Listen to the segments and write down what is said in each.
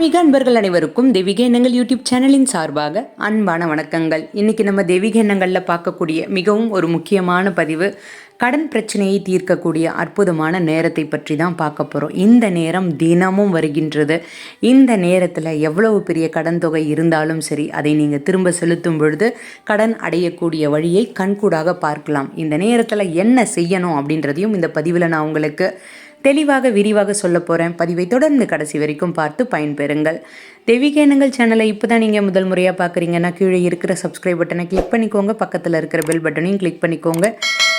மிக அன்பர்கள் அனைவருக்கும் தெய்வீக எண்ணங்கள் யூடியூப் சேனலின் சார்பாக அன்பான வணக்கங்கள். இன்றைக்கி நம்ம தெய்வீக எண்ணங்களில் பார்க்கக்கூடிய மிகவும் ஒரு முக்கியமான பதிவு கடன் பிரச்சனையை தீர்க்கக்கூடிய அற்புதமான நேரத்தை பற்றி தான் பார்க்க போகிறோம் இந்த நேரம் தினமும் வருகின்றது. இந்த நேரத்தில் எவ்வளவு பெரிய கடன் தொகை இருந்தாலும் சரி அதை நீங்கள் திரும்ப செலுத்தும் பொழுது கடன் அடையக்கூடிய வழியை கண்கூடாக பார்க்கலாம். இந்த நேரத்தில் என்ன செய்யணும் அப்படின்றதையும் இந்த பதிவில் நான் உங்களுக்கு தெளிவாக விரிவாக சொல்ல போகிறேன் பதிவை தொடர்ந்து கடைசி வரைக்கும் பார்த்து பயன்பெறுங்கள். தெய்வீக சேனலை இப்போ தான் நீங்கள் முதல் முறையாக பார்க்குறீங்கன்னா கீழே இருக்கிற சப்ஸ்கிரைப் பட்டனை கிளிக் பண்ணிக்கோங்க. பக்கத்தில் இருக்கிற பெல் பட்டனையும் கிளிக் பண்ணிக்கோங்க.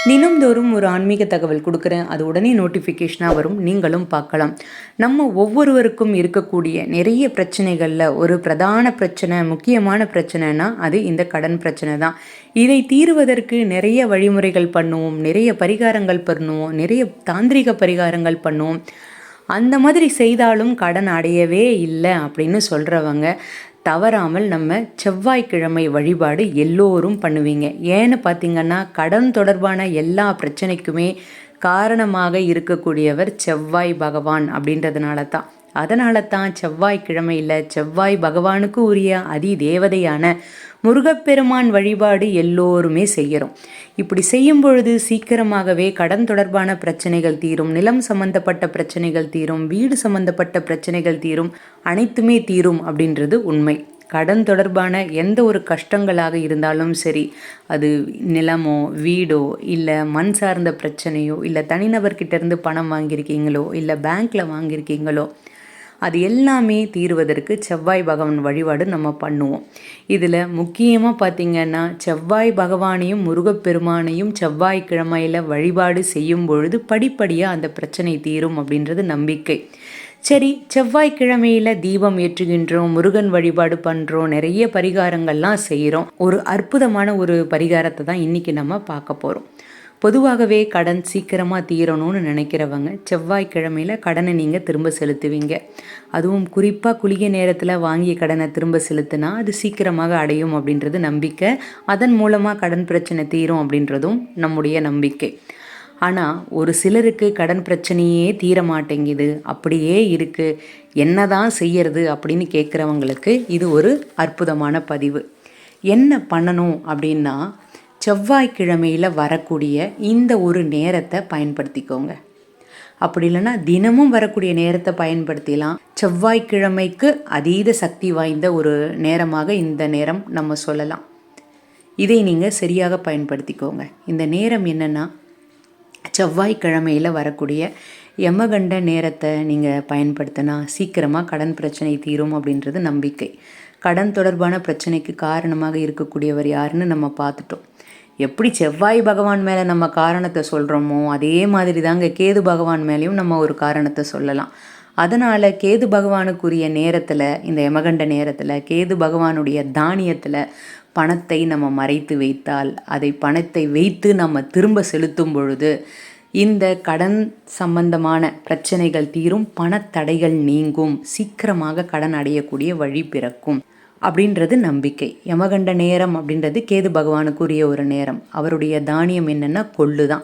தினம்தோறும் ஒரு ஆன்மீக தகவல் கொடுக்குறேன். அது உடனே நோட்டிஃபிகேஷனாக வரும். நீங்களும் பார்க்கலாம். நம்ம ஒவ்வொருவருக்கும் இருக்கக்கூடிய நிறைய பிரச்சனைகளில் ஒரு பிரதான பிரச்சனை முக்கியமான பிரச்சனைனா அது இந்த கடன் பிரச்சனை தான். இதை தீர்வதற்கு நிறைய வழிமுறைகள் பண்ணுவோம். நிறைய பரிகாரங்கள் பண்ணுவோம். நிறைய தாந்திரிக பரிகாரங்கள் பண்ணுவோம். அந்த மாதிரி செய்தாலும் கடன் அடையவே இல்லை அப்படின்னு சொல்கிறவங்க தவறாமல் நம்ம செவ்வாய்க்கிழமை வழிபாடு எல்லோரும் பண்ணுவீங்க. ஏன்னு பார்த்தீங்கன்னா கடன் தொடர்பான எல்லா பிரச்சனைக்குமே காரணமாக இருக்கக்கூடியவர் செவ்வாய் பகவான் அப்படின்றதுனால தான் அதனால தான் செவ்வாய்க்கிழமையில் செவ்வாய் பகவானுக்கு உரிய அதி தேவதையான முருகப்பெருமான் வழிபாடு எல்லோருமே செய்கிறோம் இப்படி செய்யும் பொழுது சீக்கிரமாகவே கடன் தொடர்பான பிரச்சனைகள் தீரும் நிலம் சம்பந்தப்பட்ட பிரச்சனைகள் தீரும் வீடு சம்பந்தப்பட்ட பிரச்சனைகள் தீரும் அனைத்துமே தீரும் அப்படின்றது உண்மை. கடன் தொடர்பான எந்த ஒரு கஷ்டங்களாக இருந்தாலும் சரி அது நிலமோ வீடோ இல்லை மண் சார்ந்த பிரச்சனையோ இல்லை தனிநபர்கிட்ட இருந்து பணம் வாங்கியிருக்கீங்களோ இல்லை பேங்க்கில் வாங்கியிருக்கீங்களோ அது எல்லாமே தீர்வதற்கு செவ்வாய் பகவான் வழிபாடு நம்ம பண்ணுவோம். இதில் முக்கியமாக பார்த்திங்கன்னா செவ்வாய் பகவானையும் முருகப்பெருமானையும் செவ்வாய்க்கிழமையில் வழிபாடு செய்யும் பொழுது படிப்படியாக அந்த பிரச்சனை தீரும் அப்படின்றது நம்பிக்கை. சரி செவ்வாய்க்கிழமையில் தீபம் ஏற்றுகின்றோம் முருகன் வழிபாடு பண்ணுறோம் நிறைய பரிகாரங்கள்லாம் செய்கிறோம். ஒரு அற்புதமான ஒரு பரிகாரத்தை தான் இன்றைக்கி நம்ம பார்க்க போகிறோம் பொதுவாகவே கடன் சீக்கிரமாக தீரணும்னு நினைக்கிறவங்க செவ்வாய்க்கிழமையில் கடனை நீங்கள் திரும்ப செலுத்துவீங்க. அதுவும் குறிப்பாக குளிகை நேரத்தில் வாங்கிய கடனை திரும்ப செலுத்தினா அது சீக்கிரமாக அடையும் அப்படின்றது நம்பிக்கை. அதன் மூலமாக கடன் பிரச்சனை தீரும் அப்படின்றதும் நம்முடைய நம்பிக்கை. ஆனால் ஒரு சிலருக்கு கடன் பிரச்சனையே தீர மாட்டேங்குது அப்படியே இருக்குது என்ன தான் செய்யறது அப்படின்னு கேட்குறவங்களுக்கு இது ஒரு அற்புதமான பதிவு. என்ன பண்ணணும் அப்படின்னா செவ்வாய்க்கிழமையில் வரக்கூடிய இந்த ஒரு நேரத்தை பயன்படுத்திக்கோங்க. அப்படி இல்லைன்னா தினமும் வரக்கூடிய நேரத்தை பயன்படுத்திலாம். செவ்வாய்க்கிழமைக்கு அதீத சக்தி வாய்ந்த ஒரு நேரமாக இந்த நேரம் நம்ம சொல்லலாம். இதை நீங்கள் சரியாக பயன்படுத்திக்கோங்க. இந்த நேரம் என்னென்னா செவ்வாய்க்கிழமையில் வரக்கூடிய யமகண்ட நேரத்தை நீங்கள் பயன்படுத்தினா சீக்கிரமாக கடன் பிரச்சனை தீரும் அப்படின்றது நம்பிக்கை. கடன் தொடர்பான பிரச்சனைக்கு காரணமாக இருக்கக்கூடியவர் யாருன்னு நம்ம பார்த்துட்டோம். எப்படி செவ்வாய் பகவான் மேலே நம்ம காரணத்தை சொல்கிறோமோ அதே மாதிரி தாங்க கேது பகவான் மேலேயும் நம்ம ஒரு காரணத்தை சொல்லலாம். அதனால் கேது பகவானுக்குரிய நேரத்தில் இந்த யமகண்ட நேரத்தில் கேது பகவானுடைய தானியத்தில் பணத்தை நம்ம மறைத்து வைத்தால் அதை பணத்தை வைத்து நம்ம திரும்ப செலுத்தும் பொழுது இந்த கடன் சம்பந்தமான பிரச்சனைகள் தீரும் பணத்தடைகள் நீங்கும் சீக்கிரமாக கடன் அடையக்கூடிய வழி பிறக்கும் அப்படின்றது நம்பிக்கை. யமகண்ட நேரம் அப்படின்றது கேது பகவானுக்குரிய ஒரு நேரம். அவருடைய தானியம் என்னென்னா கொள்ளு தான்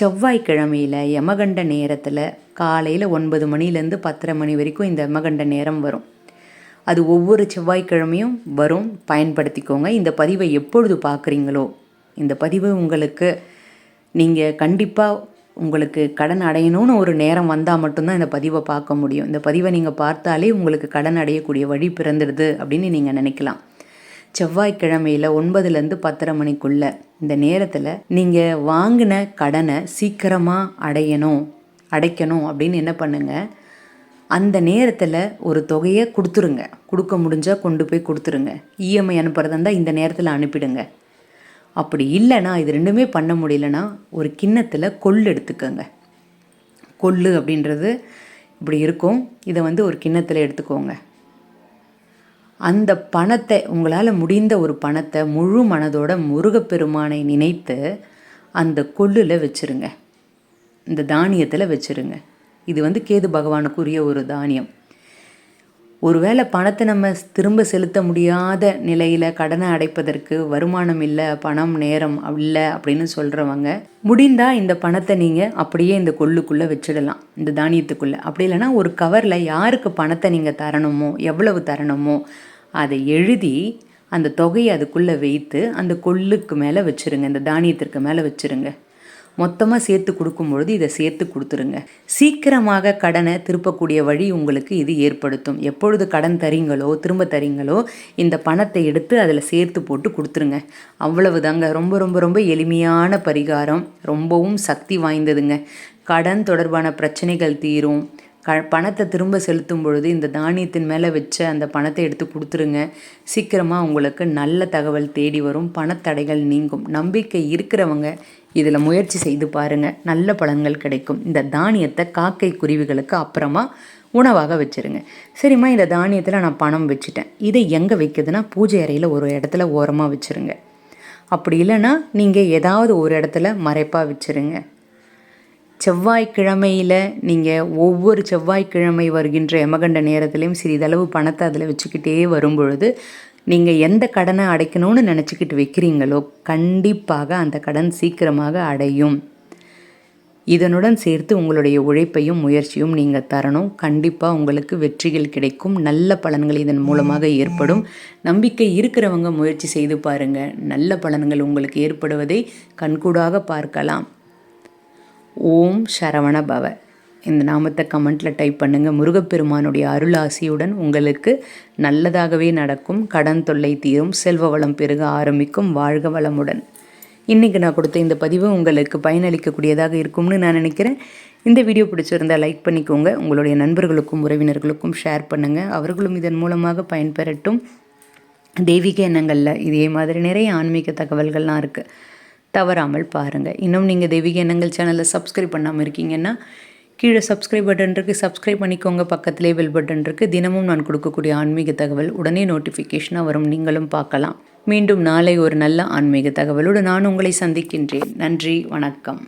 செவ்வாய்க்கிழமையில் யமகண்ட நேரத்தில் காலையில் ஒன்பது மணிலேருந்து பத்தரை மணி வரைக்கும் இந்த யமகண்ட நேரம் வரும். அது ஒவ்வொரு செவ்வாய்க்கிழமையும் வரும். பயன்படுத்திக்கோங்க. இந்த பதிவை எப்பொழுது பார்க்குறீங்களோ இந்த பதிவு உங்களுக்கு நீங்கள் கண்டிப்பாக உங்களுக்கு கடன் அடையணும்னு ஒரு நேரம் வந்தால் மட்டும்தான் இந்த பதிவை பார்க்க முடியும். இந்த பதிவை நீங்கள் பார்த்தாலே உங்களுக்கு கடன் அடையக்கூடிய வழி பிறந்துடுது அப்படின்னு நீங்கள் நினைக்கலாம். செவ்வாய்க்கிழமையில் ஒன்பதுலேருந்து பத்தரை மணிக்குள்ள இந்த நேரத்தில் நீங்கள் வாங்கின கடனை சீக்கிரமாக அடையணும் அடைக்கணும் அப்படின்னு என்ன பண்ணுங்கள் அந்த நேரத்தில் ஒரு தொகையை கொடுத்துருங்க. கொடுக்க முடிஞ்சால் கொண்டு போய் கொடுத்துருங்க. இஎம்ஐ அனுப்புறதா இருந்தால் இந்த நேரத்தில் அனுப்பிடுங்க. அப்படி இல்லைன்னா இது ரெண்டுமே பண்ண முடியலன்னா ஒரு கிண்ணத்தில் கொள்ளு எடுத்துக்கோங்க. கொள்ளு அப்படின்றது இப்படி இருக்கும். இதை வந்து ஒரு கிண்ணத்தில் எடுத்துக்கோங்க. அந்த பணத்தை உங்களால் முடிந்த ஒரு பணத்தை முழு மனதோட முருகப்பெருமானை நினைத்து அந்த கொள்ளில் வச்சுருங்க. இந்த தானியத்தில் வச்சுருங்க. இது வந்து கேது பகவானுக்குரிய ஒரு தானியம். ஒருவேளை பணத்தை நம்ம திரும்ப செலுத்த முடியாத நிலையில் கடனை அடைப்பதற்கு வருமானம் இல்லை பணம் நேரம் இல்லை அப்படின்னு சொல்கிறவங்க முடிந்தால் இந்த பணத்தை நீங்கள் அப்படியே இந்த கொள்ளுக்குள்ளே வச்சிடலாம் இந்த தானியத்துக்குள்ளே. அப்படி இல்லைன்னா ஒரு கவரில் யாருக்கு பணத்தை நீங்கள் தரணுமோ எவ்வளவு தரணுமோ அதை எழுதி அந்த தொகையை அதுக்குள்ளே வைத்து அந்த கொள்ளுக்கு மேலே வச்சுருங்க இந்த தானியத்திற்கு மேலே வச்சுருங்க. மொத்தமாக சேர்த்து கொடுக்கும் பொழுது இதை சேர்த்து கொடுத்துருங்க. சீக்கிரமாக கடனை திருப்பக்கூடிய வழி உங்களுக்கு இது ஏற்படுத்தும். எப்பொழுது கடன் தரீங்களோ திரும்ப தரீங்களோ இந்த பணத்தை எடுத்து அதில் சேர்த்து போட்டு கொடுத்துருங்க. அவ்வளவு தாங்க ரொம்ப ரொம்ப ரொம்ப எளிமையான பரிகாரம். ரொம்பவும் சக்தி வாய்ந்ததுங்க. கடன் தொடர்பான பிரச்சனைகள் தீரும். க பணத்தை திரும்ப செலுத்தும் பொழுது இந்த தானியத்தின் மேலே வச்ச அந்த பணத்தை எடுத்து கொடுத்துருங்க. சீக்கிரமாக உங்களுக்கு நல்ல தகவல் தேடி வரும். பணத்தடைகள் நீங்கும். நம்பிக்கை இருக்கிறவங்க இதில் முயற்சி செய்து பாருங்கள் நல்ல பலன்கள் கிடைக்கும். இந்த தானியத்தை காக்கை குருவிகளுக்கு அப்புறமா உணவாக வச்சுருங்க. சரிம்மா இந்த தானியத்தில் நான் பணம் வச்சுட்டேன். இதை எங்கே வைக்கிறதுனா பூஜை அறையில் ஒரு இடத்துல ஓரமாக வச்சுருங்க. அப்படி இல்லைன்னா நீங்கள் ஏதாவது ஒரு இடத்துல மறைப்பாக வச்சுருங்க. செவ்வாய்க்கிழமையில் நீங்கள் ஒவ்வொரு செவ்வாய்க்கிழமை வருகின்ற எமகண்ட நேரத்துலையும் சிறிதளவு பணத்தை அதில் வச்சுக்கிட்டே வரும்பொழுது நீங்கள் எந்த கடனை அடைக்கணும்னு நினச்சிக்கிட்டு வைக்கிறீங்களோ கண்டிப்பாக அந்த கடன் சீக்கிரமாக அடையும். இதனுடன் சேர்த்து உங்களுடைய உழைப்பையும் முயற்சியும் நீங்கள் தரணும். கண்டிப்பாக உங்களுக்கு வெற்றிகள் கிடைக்கும். நல்ல பலன்கள் இதன் மூலமாக ஏற்படும். நம்பிக்கை இருக்கிறவங்க முயற்சி செய்து பாருங்கள் நல்ல பலன்கள் உங்களுக்கு ஏற்படுவதை கண்கூடாக பார்க்கலாம். ஓம் சரவண பவ. இந்த நாமத்தை கமெண்ட்டில் டைப் பண்ணுங்கள் முருகப்பெருமானுடைய அருளாசியுடன் உங்களுக்கு நல்லதாகவே நடக்கும். கடன் தொல்லை தீரும். செல்வ வளம் பெருக ஆரம்பிக்கும். வாழ்க வளமுடன். இன்றைக்கி நான் கொடுத்த இந்த பதிவு உங்களுக்கு பயனளிக்கக்கூடியதாக இருக்கும்னு நான் நினைக்கிறேன். இந்த வீடியோ பிடிச்சிருந்தால் லைக் பண்ணிக்கோங்க. உங்களுடைய நண்பர்களுக்கும் உறவினர்களுக்கும் ஷேர் பண்ணுங்கள் அவர்களும் இதன் மூலமாக பயன்பெறட்டும். தெய்வீக எண்ணங்களில் இதே மாதிரி நிறைய ஆன்மீக தகவல்கள்லாம் இருக்குது தவறாமல் பாருங்கள் இன்னும் நீங்கள் தெய்வீக எண்ணங்கள் சேனலை சப்ஸ்கிரைப் பண்ணாமல் இருக்கீங்கன்னா கீழே சப்ஸ்கிரைப் பட்டன் இருக்குது சப்ஸ்கிரைப் பண்ணிக்கோங்க. பக்கத்திலே பெல் பட்டன் இருக்குது தினமும் நான் கொடுக்கக்கூடிய ஆன்மீக தகவல் உடனே நோட்டிஃபிகேஷனாக வரும். நீங்களும் பார்க்கலாம். மீண்டும் நாளை ஒரு நல்ல ஆன்மீக தகவலோடு நான் உங்களை சந்திக்கின்றேன். நன்றி. வணக்கம்.